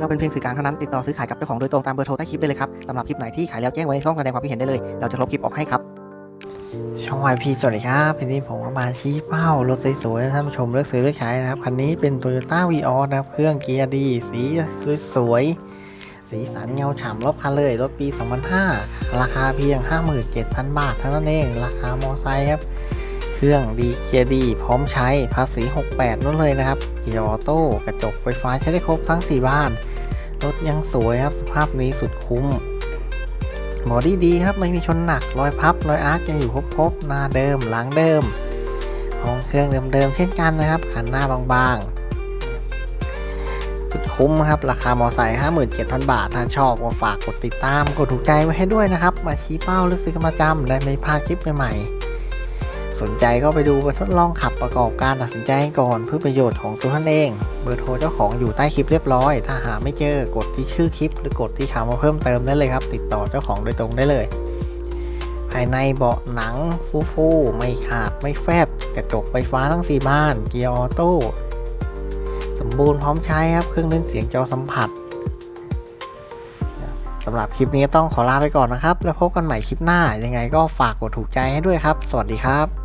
เราเป็นเพียงสื่อกลางเท่านั้นติดต่อซื้อขายกับเจ้าของโดยตรงตามเบอร์โทรใต้คลิปได้เลยครับสำหรับคลิปไหนที่ขายแล้วแจ้งไว้ในช่องแสดงความคิดเห็นได้เลย เราจะลบคลิปออกให้ครับ ช่อง YP สวัสดีครับทีนี้ผมก็มาชี้เป้ารถสวยๆให้ท่านผู้ชมเลือกซื้อเลือกใช้นะครับ คันนี้เป็น Toyota v ีออนะครับ เครื่องเกียร์ดี สีสวยๆ สีสันเงาฉ่ำรอบคันเลย รถปี 2005 ราคาเพียง 57,000 บาทเท่านั้นเอง ราคามอไซค์ครับเครื่องดีเกียร์ดี พร้อมใช้ภาษี 68นู่นเลยนะครับเกียร์ออโต้ กระจกไฟฟ้าใช้ได้ครบทั้ง 4 บ้าน รถยังสวยครับ สภาพนี้สุดคุ้มหมอดีดีครับ ไม่มีชนหนัก รอยพับ รอยอาร์คยังอยู่ครบๆ หน้าเดิม หลังเดิม ห้องเครื่องเดิมๆ เช่นกันนะครับขันหน้าบางๆ สุดคุ้มครับ ราคามอไซค์57,000 บาท ถ้าชอบก็ฝากกดติดตาม กดถูกใจไว้ให้ด้วยนะครับ มาชี้เป้าหรือซื้อกันประจำและไม่พลาดคลิปใหม่ๆ สนใจก็ไปดูไปทดลองขับประกอบการตัดสินใจให้ก่อนเพื่อประโยชน์ของตัวท่านเอง เบอร์โทรเจ้าของอยู่ใต้คลิปเรียบร้อย ถ้าหาไม่เจอกดที่ชื่อคลิป หรือกดที่คำว่าเพิ่มเติมได้เลยครับ ติดต่อเจ้าของโดยตรงได้เลย ภายในเบาะหนังฟูๆไม่ขาดไม่แฟบ กระจกไฟฟ้าทั้ง 4 บ้าน เกียร์ออโต้สมบูรณ์พร้อมใช้ครับเครื่องเล่นเสียงจอสัมผัสสำหรับคลิปนี้ต้องขอลาไปก่อนนะครับ แล้วพบกันใหม่คลิปหน้ายังไงก็ฝากกดถูกใจให้ด้วยครับ สวัสดีครับ